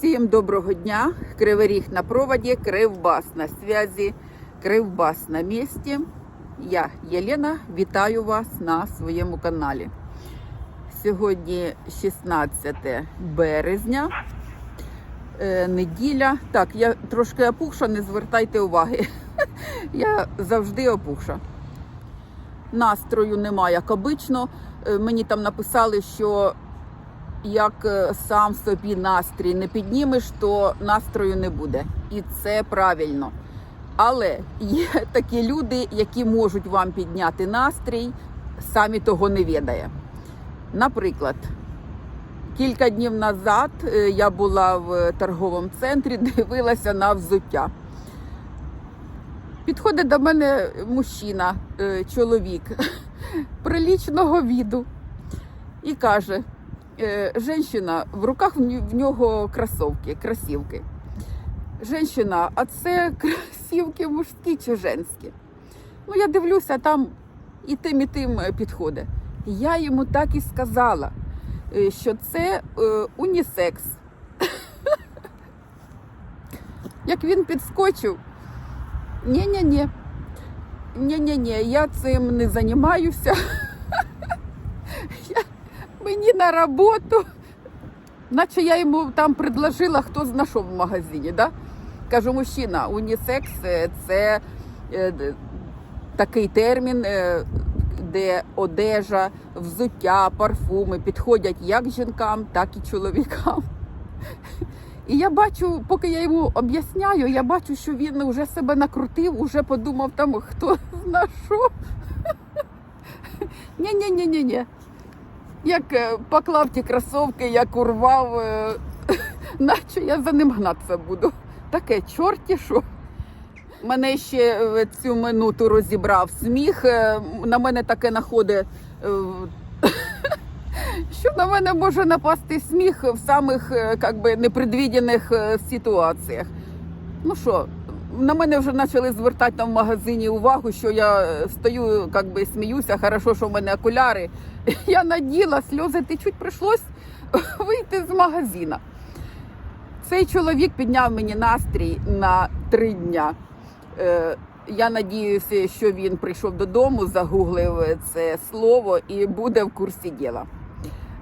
Всім доброго дня. Кривий Ріг на проводі, Кривбас на зв'язі, Кривбас на місці. Я Єлена, вітаю вас на своєму каналі. Сьогодні 16 березня, е, неділя. Так, я трошки опухша, не звертайте уваги. Я завжди опухша. Настрою немає, як обично. Е, Мені там написали, що як е, сам собі настрій не піднімеш, то настрою не буде. І це правильно. Але є такі люди, які можуть вам підняти настрій, самі того не відає. Наприклад, кілька днів назад е, я була в торговому центрі, дивилася на взуття. Підходить до мене мужчина, е, чоловік прилічного віду і каже: Женщина, в руках в нього кросівки. Женщина, а це кросівки мужські чи женські? Ну, я дивлюся, там і тим, і тим е, підходить. Я йому так і сказала, е, що це е, унісекс. Як він підскочив, ні-ні-ні, ні-ні-ні, я цим не займаюся. Мені на роботу. Наче я йому там предложила, хто знайшов в магазині. Да? Кажу, мужчина, унісекс е, це е, такий термін, е, де одежа, взуття, парфуми підходять як жінкам, так і чоловікам. І я бачу, поки я йому об'ясняю, я бачу, що він вже себе накрутив, уже подумав там, хто знайшов. Ні-ні-ні-ні-ні. Як е, поклав ті кросовки, як урвав, е, наче я за ним гнатися буду. Таке чорті що. Мене ще в цю минуту розібрав сміх. Е, На мене таке находить, е, що на мене може напасти сміх в самих е, би, непредвідених е, ситуаціях. Ну що, на мене вже почали звертати там в магазині увагу, що я е, стою, как би сміюся, хорошо, що в мене окуляри. Я наділа, сльози течуть, прийшлось вийти з магазина. Цей чоловік підняв мені настрій на три дня. Е, Я надіюся, що він прийшов додому, загуглив це слово і буде в курсі діла.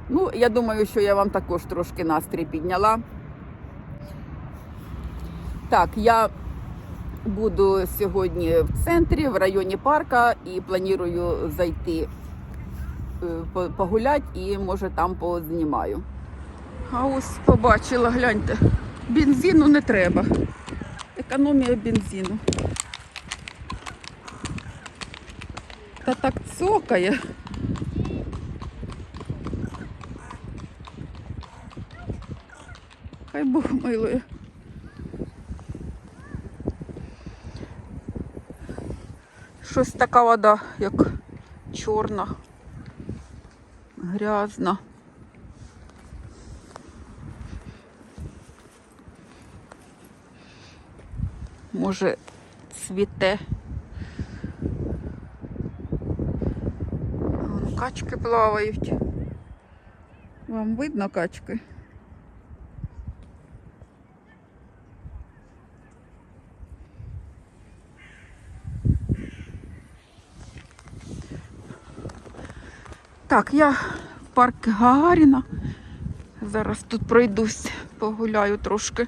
Ну, я думаю, що я вам також трошки настрій підняла. Так, я буду сьогодні в центрі, в районі парка, і планую зайти погулять і може там познімаю. А ось побачила, гляньте, бензину не треба. Економія бензину. Та так цокає. Хай Бог милує. Щось така вода, як чорна, грязна. Може, цвіте. Качки плавають. Вам видно качки? Так, я парк Гагаріна. Зараз тут пройдусь, погуляю трошки.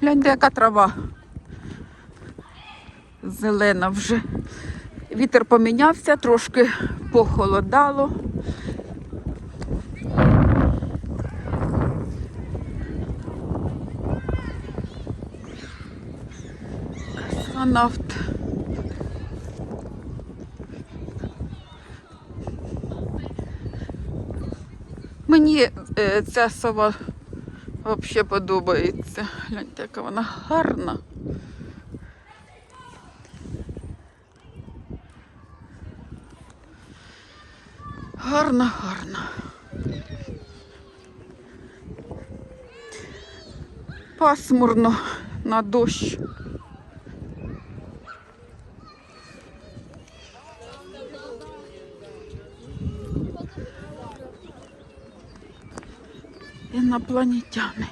Гляньте, яка трава. Зелена вже. Вітер помінявся, трошки похолодало. Космонавт. Мені е, ця сова взагалі подобається. Гляньте, яка вона гарна. Гарна, гарна. Пасмурно на дощ. Інопланетяни.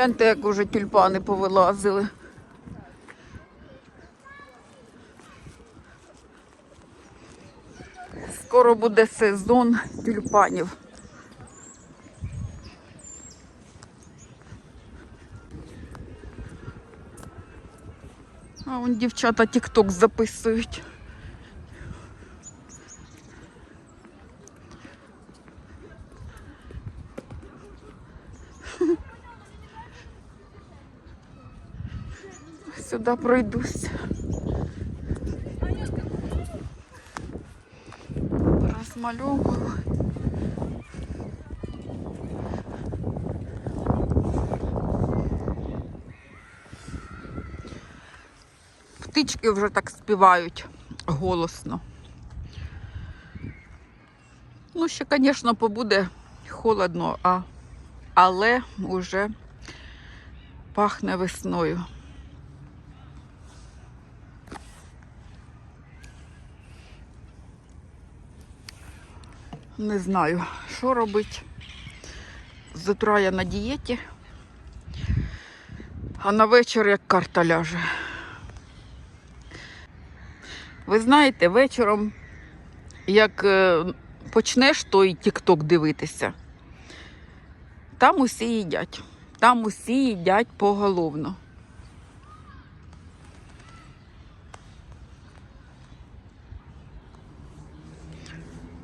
Гляньте, як уже тюльпани повилазили. Скоро буде сезон тюльпанів. А вон дівчата тік-ток записують. Сюди пройдусь. Розмальовую. Птички вже так співають голосно. Ну, ще, звісно, побуде холодно, а... але вже пахне весною. Не знаю, що робити. З утра я на дієті, а на вечір як карта ляже. Ви знаєте, вечором, як е, почнеш той тік-ток дивитися, там усі їдять. Там усі їдять поголовно.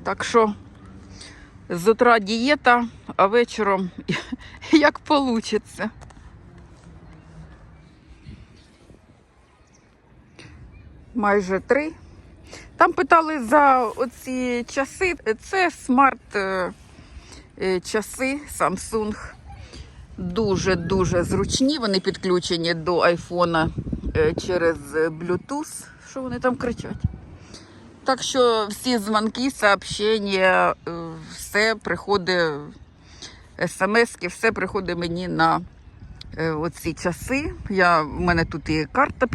Так що з утра дієта, а вечором як получиться. Майже три. Там питали за оці часи. Це смарт е, е, Samsung. Дуже-дуже зручні. Вони підключені до айфона е, через Bluetooth. Що вони там кричать? Так що всі дзвонки, сообщення, все приходить, смски, все приходить мені на оці часи. Я, в мене тут і карта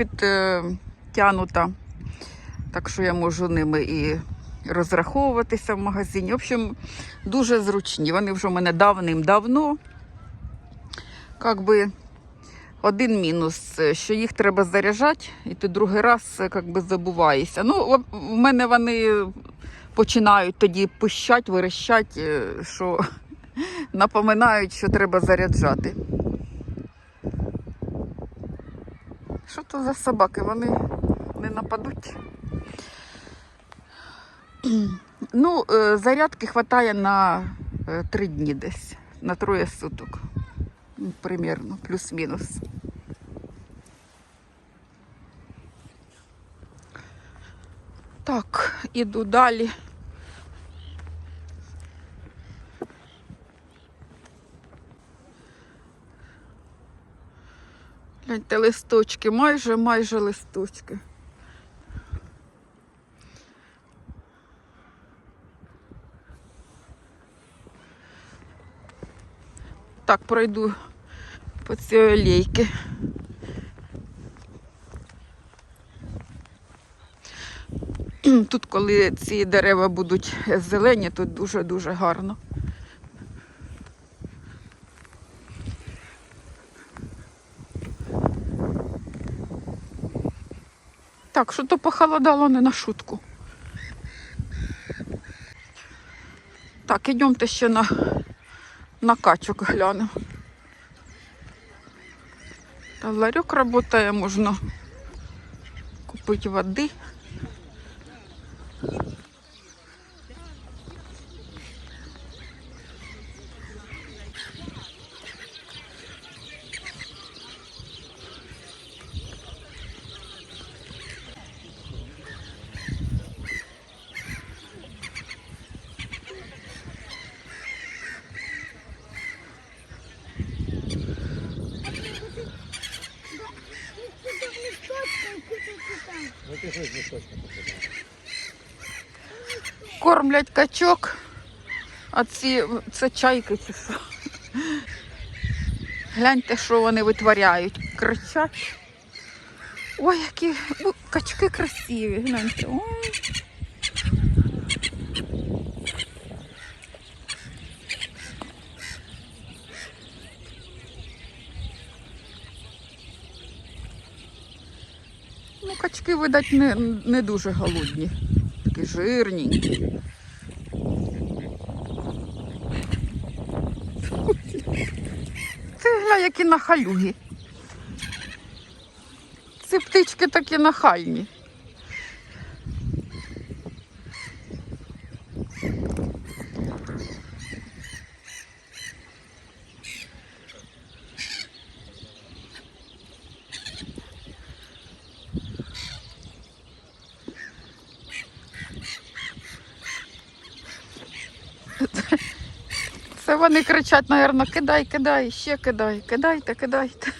підтягнута, так що я можу ними і розраховуватися в магазині. В общем, дуже зручні. Вони вже у мене давним-давно. Как би, один мінус, що їх треба заряджати, і ти другий раз би, забуваєшся. Ну, в- мене вони починають тоді пищать, верещать, е, що напоминають, що треба заряджати. Що то за собаки? Вони не нападуть. Ну, е, зарядки вистачає на е, три дні десь, на троє суток. Ну, Примірно, плюс-мінус. Так, іду далі. Гляньте, листочки, майже, майже листочки. Так, пройду по цій алейки. Тут, коли ці дерева будуть зелені, тут дуже-дуже гарно. Так, що то похолодало не на шутку. Так, ідемте ще на, на качок глянемо. Та ларьок працює, можна купити води. Кормлять качок, а ці це чайки чи що. Гляньте, що вони витворяють. Кричать. Ой, які качки красиві. Гляньте. Ой. Ну, качки, видать, не, не дуже голодні. Такі жирненькі. Ти гля, які нахалюги. Ці птички такі нахальні. Вони кричать, напевно, кидай, кидай, ще кидай, кидайте, кидайте.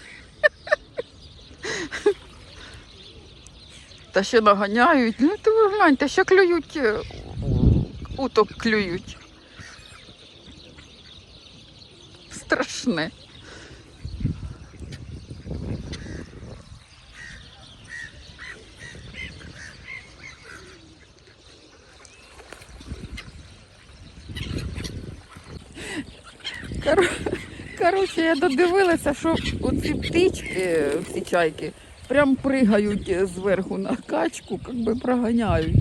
Та ще наганяють. Ну, то ви гляньте, ще клюють, е, уток клюють. Страшне. Коротше, я додивилася, що оці птички, ці чайки, прям пригають е, зверху на качку, як би проганяють.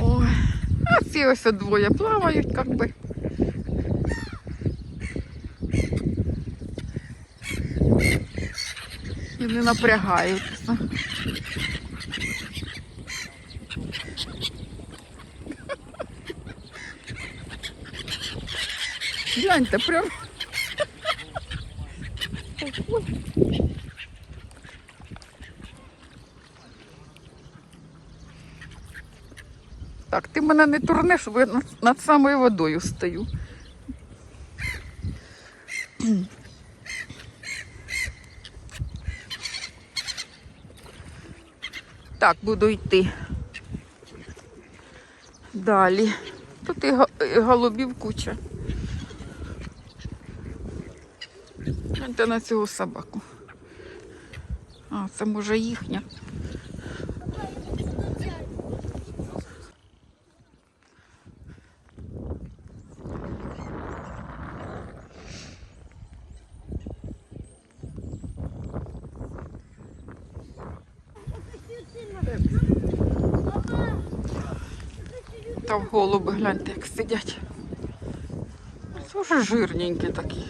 Ой, ці ось двоє плавають, як би. І не напрягаються. Гляньте, прям. Так, ти мене не турнеш, я над, над самою водою стою. Так, буду йти. Далі. Тут і голубів куча. Гляньте на цього собаку. А, це може їхня. Там голуби, гляньте, як сидять. Дуже жирненькі такі.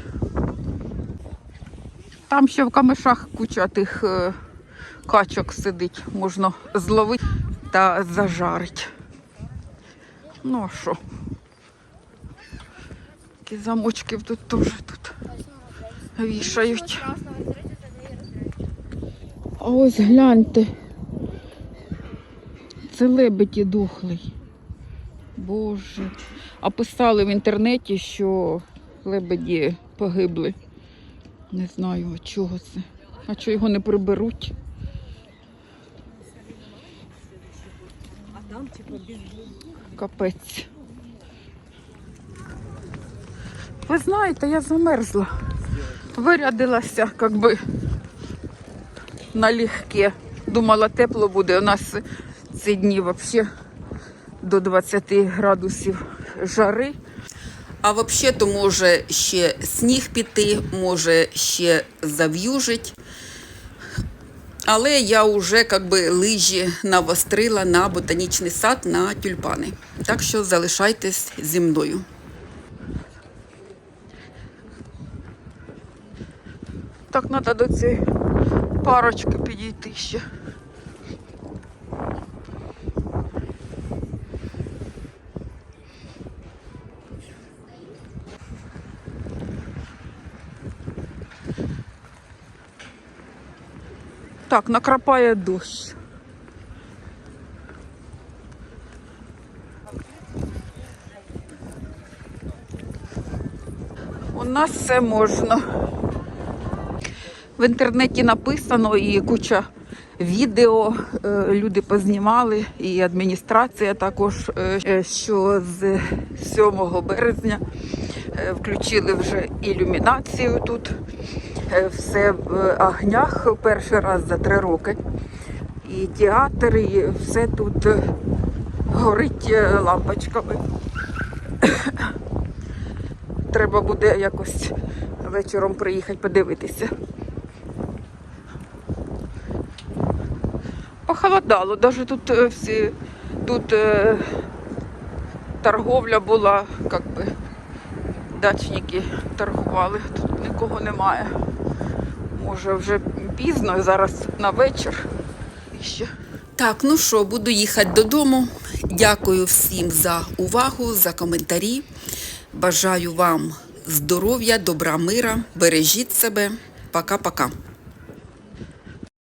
Там ще в камешах куча тих е, качок сидить, можна зловити та зажарити. Ну а що? Такі замочки тут теж тут вішають. А ось гляньте. Це лебеді дохлий. Боже. А писали в інтернеті, що лебеді погибли. Не знаю, а чого це. А чого його не приберуть? Капець. Ви знаєте, я замерзла. Вирядилася, як би налегке. Думала, тепло буде. У нас ці дні взагалі до 20 градусів жари. А взагалі то може ще сніг піти, може ще зав'южить. Але я вже как би, лижі навострила на ботанічний сад на тюльпани. Так що залишайтесь зі мною. Так, треба до цієї парочки підійти ще. Так, накрапає дощ. У нас все можна. в інтернеті написано і куча відео е, люди познімали, і адміністрація також, е, е, що з 7 березня включили вже ілюмінацію тут. Е, Все в огнях перший раз за три роки. І театр, і все тут горить е, лампочками. Треба буде якось вечором приїхати подивитися. Похолодало, навіть тут е, всі тут торговля була, як би дачники торгували, тут нікого немає. Може вже пізно, зараз на вечір. Ще. Так, ну що, буду їхати додому. Дякую всім за увагу, за коментарі. Бажаю вам здоров'я, добра мира. Бережіть себе. Пока-пока.